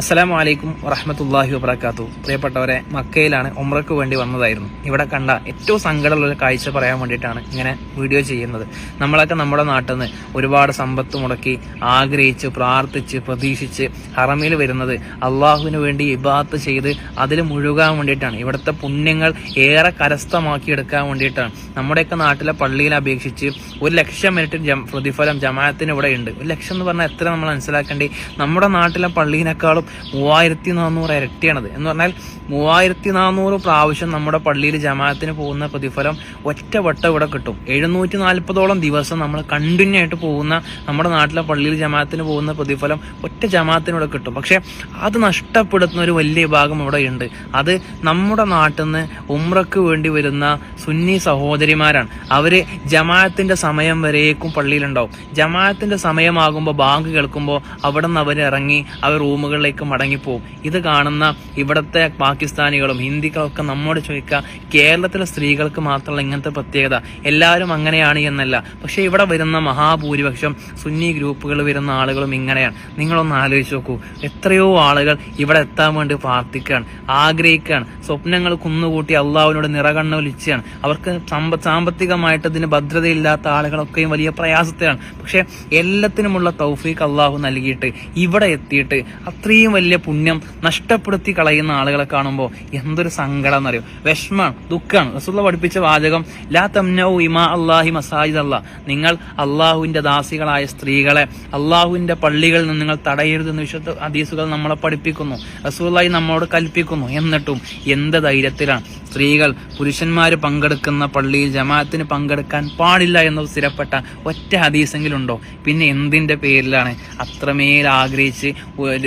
അസ്സലാമു അലൈക്കും വറഹമത്തല്ലാഹി വബർക്കാത്തു പ്രിയപ്പെട്ടവരെ മക്കയിലാണ് ഉമ്രക്ക് വേണ്ടി വന്നതായിരുന്നു. ഇവിടെ കണ്ട ഏറ്റവും സങ്കടമുള്ള കാഴ്ച പറയാൻ വേണ്ടിയിട്ടാണ് ഇങ്ങനെ വീഡിയോ ചെയ്യുന്നത്. നമ്മളൊക്കെ നമ്മുടെ നാട്ടിൽ നിന്ന് ഒരുപാട് സമ്പത്ത് മുടക്കി ആഗ്രഹിച്ച് പ്രാർത്ഥിച്ച് പ്രതീക്ഷിച്ച് ഹറമിൽ വരുന്നത് അള്ളാഹുവിന് വേണ്ടി ഇബാത്ത് ചെയ്ത് അതിൽ മുഴുകാൻ വേണ്ടിയിട്ടാണ്. ഇവിടുത്തെ പുണ്യങ്ങൾ ഏറെ കരസ്ഥമാക്കിയെടുക്കാൻ വേണ്ടിയിട്ടാണ്. നമ്മുടെയൊക്കെ നാട്ടിലെ പള്ളിയിൽ അപേക്ഷിച്ച് ഒരു ലക്ഷം മിനിറ്റ് പ്രതിഫലം ജമാഅത്തിന് ഇവിടെ ഉണ്ട്. ഒരു ലക്ഷം എന്ന് പറഞ്ഞാൽ എത്ര നമ്മൾ മനസ്സിലാക്കേണ്ടി? നമ്മുടെ നാട്ടിലെ പള്ളിയിനേക്കാളും മൂവായിരത്തി നാനൂറ് ഇരട്ടിയാണത്. എന്ന് പറഞ്ഞാൽ മൂവായിരത്തി നാനൂറ് പ്രാവശ്യം നമ്മുടെ പള്ളിയിൽ ജമാഅത്തിന് പോകുന്ന പ്രതിഫലം ഒറ്റവട്ടം ഇവിടെ കിട്ടും. എഴുന്നൂറ്റി നാൽപ്പതോളം ദിവസം നമ്മൾ കണ്ടിന്യൂ ആയിട്ട് പോകുന്ന നമ്മുടെ നാട്ടിലെ പള്ളിയിൽ ജമാഅത്തിന് പോകുന്ന പ്രതിഫലം ഒറ്റ ജമാഅത്തിന് ഇവിടെ കിട്ടും. പക്ഷേ അത് നഷ്ടപ്പെടുത്തുന്ന ഒരു വലിയ ഭാഗം ഇവിടെ ഉണ്ട്. അത് നമ്മുടെ നാട്ടിൽ നിന്ന് ഉമ്രക്ക് വേണ്ടി വരുന്ന സുന്നി സഹോദരിമാരാണ്. അവർ ജമാഅത്തിന്റെ സമയം വരേക്കും പള്ളിയിലുണ്ടാവും. ജമാഅത്തിന്റെ സമയമാകുമ്പോൾ ബാങ്ക് കേൾക്കുമ്പോൾ അവിടെ നിന്ന് അവർ ഇറങ്ങി അവർ റൂമുകളിലേക്ക് മടങ്ങിപ്പോവും. ഇത് കാണുന്ന ഇവിടുത്തെ പാകിസ്ഥാനികളും ഹിന്ദികളും ഒക്കെ നമ്മോട് ചോദിക്കുക കേരളത്തിലെ സ്ത്രീകൾക്ക് മാത്രമല്ല ഇങ്ങനത്തെ പ്രത്യേകത? എല്ലാവരും അങ്ങനെയാണ് എന്നല്ല. പക്ഷെ ഇവിടെ വരുന്ന മഹാഭൂരിപക്ഷം സുന്നി ഗ്രൂപ്പുകൾ വരുന്ന ആളുകളും ഇങ്ങനെയാണ്. നിങ്ങളൊന്ന് ആലോചിച്ച് നോക്കൂ. എത്രയോ ആളുകൾ ഇവിടെ എത്താൻ വേണ്ടി പ്രാർത്ഥിക്കുകയാണ് ആഗ്രഹിക്കുകയാണ്. സ്വപ്നങ്ങൾ കുന്നുകൂട്ടി അള്ളാവിനോട് നിറകണ്ണ ഒലിച്ചാണ് അവർക്ക് സമ്പ സാമ്പത്തികമായിട്ട് ഇതിന് ഭദ്രതയില്ലാത്ത ആളുകളൊക്കെയും വലിയ പ്രയാസത്തിലാണ്. പക്ഷേ എല്ലാത്തിനുമുള്ള തൗഫീഖ് അള്ളാഹു നൽകിയിട്ട് ഇവിടെ എത്തിയിട്ട് അത്രയും വലിയ പുണ്യം നഷ്ടപ്പെടുത്തി കളയുന്ന ആളുകളെ കാണുമ്പോൾ എന്തൊരു സങ്കടം എന്നറിയോ? വിഷമാണ് ദുഃഖമാണ് റസൂള്ള പഠിപ്പിച്ച വാചകം ലാ തംനൗ ഇമാ അള്ളാഹി മസാജിദ് അല്ല നിങ്ങൾ അള്ളാഹുവിന്റെ ദാസികളായ സ്ത്രീകളെ അള്ളാഹുവിന്റെ പള്ളികളിൽ നിന്ന് നിങ്ങൾ തടയരുതെന്ന് വിശുദ്ധ ഹദീസുകൾ നമ്മളെ പഠിപ്പിക്കുന്നു. റസൂലായി നമ്മോട് കൽപ്പിക്കുന്നു. എന്നിട്ടും എന്ത് ധൈര്യത്തിലാണ്? സ്ത്രീകൾ പുരുഷന്മാർ പങ്കെടുക്കുന്ന പള്ളിയിൽ ജമാഅത്തിന് പങ്കെടുക്കാൻ പാടില്ല എന്ന് സ്ഥിരപ്പെട്ട ഒറ്റ ഹദീസെങ്കിലുണ്ടോ പിന്നെ എന്തിന്റെ പേരിലാണ്? അത്രമേൽ ആഗ്രഹിച്ച്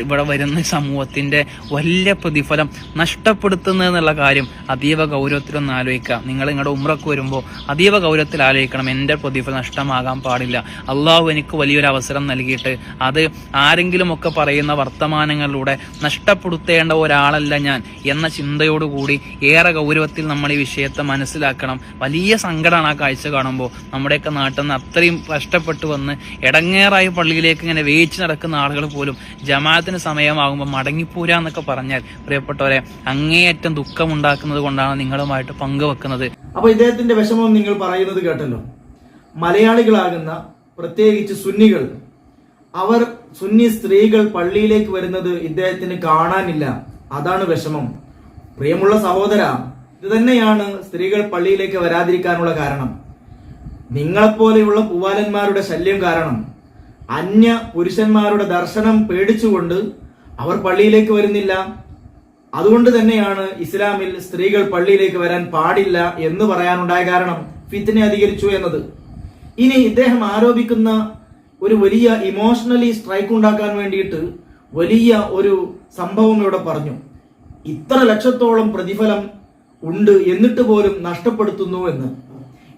ഇവിടെ വരുന്ന സമൂഹത്തിന്റെ വലിയ പ്രതിഫലം നഷ്ടപ്പെടുത്തുന്നത് എന്നുള്ള കാര്യം അതീവ ഗൗരവത്തിലൊന്ന് ആലോചിക്കുക. നിങ്ങൾ നിങ്ങളുടെ ഉമ്രക്ക് വരുമ്പോൾ അതീവ ഗൗരവത്തിൽ ആലോചിക്കണം. എന്റെ പ്രതിഫലം നഷ്ടമാകാൻ പാടില്ല. അള്ളാഹു എനിക്ക് വലിയൊരു അവസരം നൽകിയിട്ട് അത് ആരെങ്കിലുമൊക്കെ പറയുന്ന വർത്തമാനങ്ങളിലൂടെ നഷ്ടപ്പെടുത്തേണ്ട ഒരാളല്ല ഞാൻ എന്ന ചിന്തയോടുകൂടി ഏറെ ഗൗരവത്തിൽ നമ്മൾ ഈ വിഷയത്തെ മനസ്സിലാക്കണം. വലിയ സങ്കടമാണ് ആ കാഴ്ച കാണുമ്പോൾ നമ്മുടെയൊക്കെ നാട്ടിൽ നിന്ന് അത്രയും കഷ്ടപ്പെട്ടു വന്ന് ഇടങ്ങേറായി പള്ളിയിലേക്ക് ഇങ്ങനെ വേയിച്ച് നടക്കുന്ന ആളുകൾ പോലും ജമാഅത്തിന് സമയമാകുമ്പോൾ മടങ്ങിപ്പോരാന്നൊക്കെ പറഞ്ഞാൽ പ്രിയപ്പെട്ടവരെ അങ്ങേയറ്റം ദുഃഖം ഉണ്ടാക്കുന്നത് കൊണ്ടാണ് നിങ്ങളുമായിട്ട് പങ്കുവെക്കുന്നത്. അപ്പൊ ഇദ്ദേഹത്തിന്റെ വിഷമം നിങ്ങൾ പറയുന്നത് കേട്ടല്ലോ. മലയാളികളാകുന്ന പ്രത്യേകിച്ച് സുന്നികൾ അവർ സുന്നി സ്ത്രീകൾ പള്ളിയിലേക്ക് വരുന്നത് ഇദ്ദേഹത്തിന് കാണാനില്ല. അതാണ് വിഷമം. പ്രിയമുള്ള സഹോദര ഇത് തന്നെയാണ് സ്ത്രീകൾ പള്ളിയിലേക്ക് വരാതിരിക്കാനുള്ള കാരണം. നിങ്ങളെപ്പോലെയുള്ള പൂവാലന്മാരുടെ ശല്യം കാരണം അന്യ പുരുഷന്മാരുടെ ദർശനം പേടിച്ചുകൊണ്ട് അവർ പള്ളിയിലേക്ക് വരുന്നില്ല. അതുകൊണ്ട് തന്നെയാണ് ഇസ്ലാമിൽ സ്ത്രീകൾ പള്ളിയിലേക്ക് വരാൻ പാടില്ല എന്ന് പറയാനുണ്ടായ കാരണം ഫിത്തിനെ അധികരിച്ചു എന്നത്. ഇനി ഇദ്ദേഹം ആരോപിക്കുന്ന ഒരു വലിയ ഇമോഷണലി സ്ട്രൈക്ക് ഉണ്ടാക്കാൻ വേണ്ടിയിട്ട് വലിയ ഒരു സംഭവം ഇവിടെ പറഞ്ഞു. ഇത്ര ലക്ഷത്തോളം പ്രതിഫലം ഉണ്ട് എന്നിട്ട് പോലും നഷ്ടപ്പെടുത്തുന്നു എന്ന്.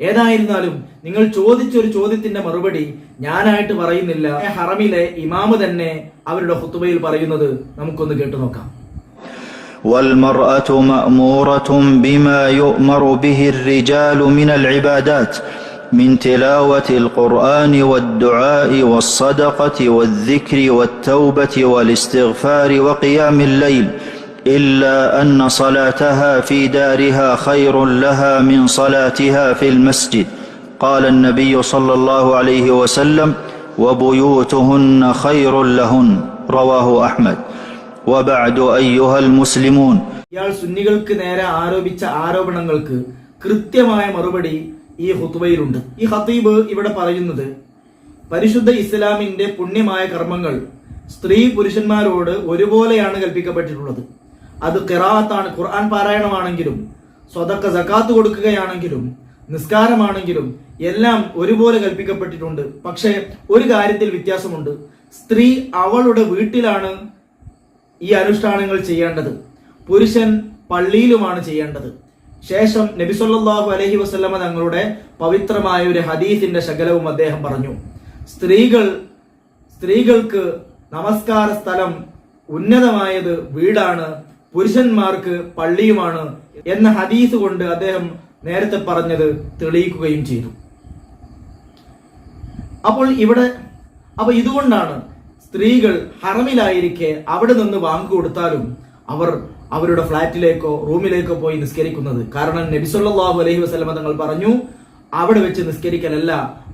ഏതായിരുന്നാലും നിങ്ങൾ ചോദിച്ചൊരു ചോദ്യത്തിന്റെ മറുപടി ഞാനായിട്ട് പറയുന്നില്ല ഹറമിലെ ഇമാമ് തന്നെ അവരുടെ ഹുത്തുബയിൽ പറയുന്നത് നമുക്കൊന്ന് കേട്ടു നോക്കാം والمرأة مأمورة بما يؤمر به الرجال من العبادات من تلاوة القرآن والدعاء والصدقة والذكر والتوبة والاستغفار وقيام الليل إلا أن صلاتها في دارها خير لها من صلاتها في المسجد قال النبي صلى الله عليه وسلم وبيوتهن خير لهن رواه أحمد وبعد أيها المسلمون ഇയാൾ സുന്നികൾക്ക് നേരെ ആരോപിച്ച ആരോപണങ്ങൾക്ക് കൃത്യമായ മറുപടി ഈ ഹുത്തുബയിലുണ്ട് ഈ ഹത്തീബ് ഇവിടെ പറയുന്നത് പരിശുദ്ധ ഇസ്ലാമിന്റെ പുണ്യമായ കർമ്മങ്ങൾ സ്ത്രീ പുരുഷന്മാരോട് ഒരുപോലെയാണ് കൽപ്പിക്കപ്പെട്ടിട്ടുള്ളത് അത് കിറാത്താണ് ഖുർആൻ പാരായണമാണെങ്കിലും സ്വതക്ക സക്കാത്ത് കൊടുക്കുകയാണെങ്കിലും നിസ്കാരമാണെങ്കിലും എല്ലാം ഒരുപോലെ കൽപ്പിക്കപ്പെട്ടിട്ടുണ്ട്. പക്ഷേ ഒരു കാര്യത്തിൽ വ്യത്യാസമുണ്ട്. സ്ത്രീ അവളുടെ വീട്ടിലാണ് ഈ അനുഷ്ഠാനങ്ങൾ ചെയ്യേണ്ടത്. പുരുഷൻ പള്ളിയിലുമാണ് ചെയ്യേണ്ടത്. ശേഷം നബി സല്ലല്ലാഹു അലൈഹി വസല്ലമ തങ്ങളുടെ പവിത്രമായ ഒരു ഹദീസിന്റെ ശകലവും അദ്ദേഹം പറഞ്ഞു. സ്ത്രീകൾ സ്ത്രീകൾക്ക് നമസ്കാര സ്ഥലം ഉന്നതമായത് വീടാണ് പുരുഷന്മാർക്ക് പള്ളിയുമാണ് എന്ന ഹദീസ് കൊണ്ട് അദ്ദേഹം നേരത്തെ പറഞ്ഞത് തെളിയിക്കുകയും ചെയ്തു. അപ്പോൾ ഇവിടെ അപ്പൊ ഇതുകൊണ്ടാണ് സ്ത്രീകൾ ഹറമിലായിരിക്കെ അവിടെ നിന്ന് വാങ്ങി കൊടുത്താലും അവർ അവരുടെ ഫ്ളാറ്റിലേക്കോ റൂമിലേക്കോ പോയി നിസ്കരിക്കുന്നത്. കാരണം നബിസൊല്ലാഹു അലൈഹി വസ്ലമ തങ്ങൾ പറഞ്ഞു അവിടെ വെച്ച് നിസ്കരിക്കലല്ല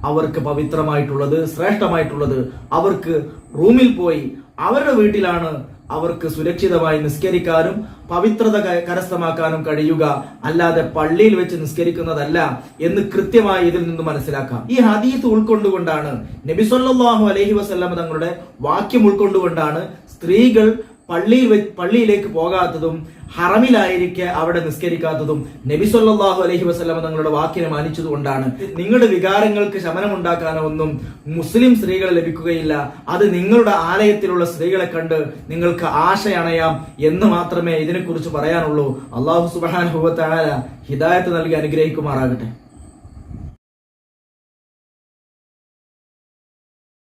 അവർക്ക് പവിത്രമായിട്ടുള്ളത് ശ്രേഷ്ഠമായിട്ടുള്ളത്. അവർക്ക് റൂമിൽ പോയി അവരുടെ വീട്ടിലാണ് അവർക്ക് സുരക്ഷിതമായി നിസ്കരിക്കാനും പവിത്രത കരസ്ഥമാക്കാനും കഴിയുക. അല്ലാതെ പള്ളിയിൽ വെച്ച് നിസ്കരിക്കുന്നതല്ല എന്ന് കൃത്യമായി ഇതിൽ നിന്ന് മനസ്സിലാക്കാം. ഈ ഹദീത്ത് ഉൾക്കൊണ്ടുകൊണ്ടാണ് നബിസൊല്ലാഹു അലഹി വസ്ല്ലാം തങ്ങളുടെ വാക്യം ഉൾക്കൊണ്ടുകൊണ്ടാണ് സ്ത്രീകൾ പള്ളിയിൽ പള്ളിയിലേക്ക് പോകാത്തതും ഹറമിലായിരിക്കെ അവിടെ നിസ്കരിക്കാത്തതും നബി സല്ലാഹു അലഹി വസല്ലമ തങ്ങളുടെ വാക്കിനെ മാനിച്ചതുകൊണ്ടാണ്. നിങ്ങളുടെ വികാരങ്ങൾക്ക് ശമനമുണ്ടാക്കാനോ ഒന്നും മുസ്ലിം സ്ത്രീകൾ ലഭിക്കുകയില്ല. അത് നിങ്ങളുടെ ആലയത്തിലുള്ള സ്ത്രീകളെ കണ്ട് നിങ്ങൾക്ക് ആശയണയാം എന്ന് മാത്രമേ ഇതിനെക്കുറിച്ച് പറയാനുള്ളൂ. അള്ളാഹു സുബാൻ ഹുബത്താല ഹിദായത്ത് നൽകി അനുഗ്രഹിക്കുമാറാകട്ടെ.